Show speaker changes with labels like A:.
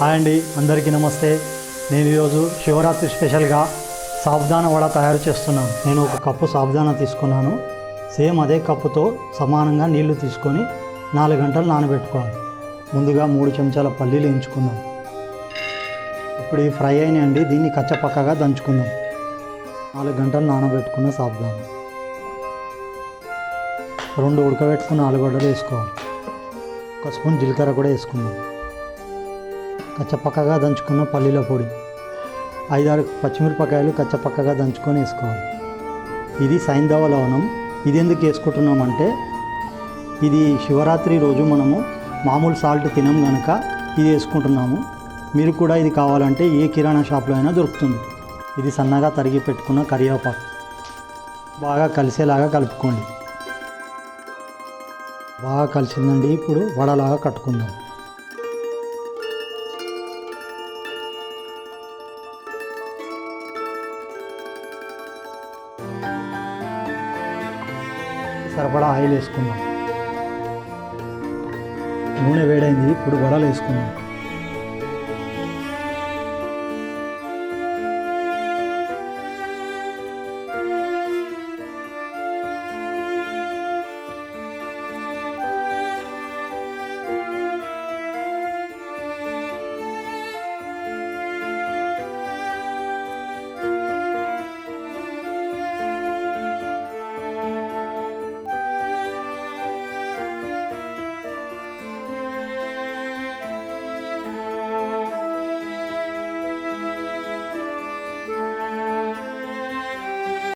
A: Hi అండి అందరికీ నమస్తే. నేను ఈరోజు శివరాత్రి స్పెషల్గా సాబుదాన వడ తయారు చేస్తున్నాను. నేను ఒక కప్పు సాబుదానా తీసుకున్నాను. సేమ్ అదే కప్పుతో సమానంగా నీళ్ళు తీసుకొని నాలుగు గంటలు నానబెట్టుకోవాలి. ముందుగా మూడు చెంచాల పల్లీలు ఎంచుకుందాం. ఇప్పుడు ఈ ఫ్రై అయినాయండి దీన్ని కచ్చపక్కగా దంచుకుందాం. నాలుగు గంటలు నానబెట్టుకున్న సాబుదానా రెండు ఉడకబెట్టుకున్న ఆలుగడ్డలు వేసుకోవాలి. ఒక స్పూన్ జీలకర్ర కూడా వేసుకుందాం. కచ్చపక్కగా దంచుకున్న పల్లీల పొడి. ఐదారు పచ్చిమిరపకాయలు కచ్చపక్కగా దంచుకొని వేసుకోవాలి. ఇది సైంధవ లవణం. ఇది ఎందుకు వేసుకుంటున్నామంటే ఇది శివరాత్రి రోజు మనము మామూలు సాల్ట్ తినం కనుక ఇది వేసుకుంటున్నాము. మీరు కూడా ఇది కావాలంటే ఏ కిరాణా షాప్లో అయినా దొరుకుతుంది. ఇది సన్నగా తరిగి పెట్టుకున్న కరివేపాకు. బాగా కలిసేలాగా కలుపుకోండి. బాగా కలిసిందండి. ఇప్పుడు వడలాగా కట్టుకుందాం. సరిపడా ఆయిల్ వేసుకుందాం నూనె వేడైంది ఇప్పుడు వడలు వేసుకుందాం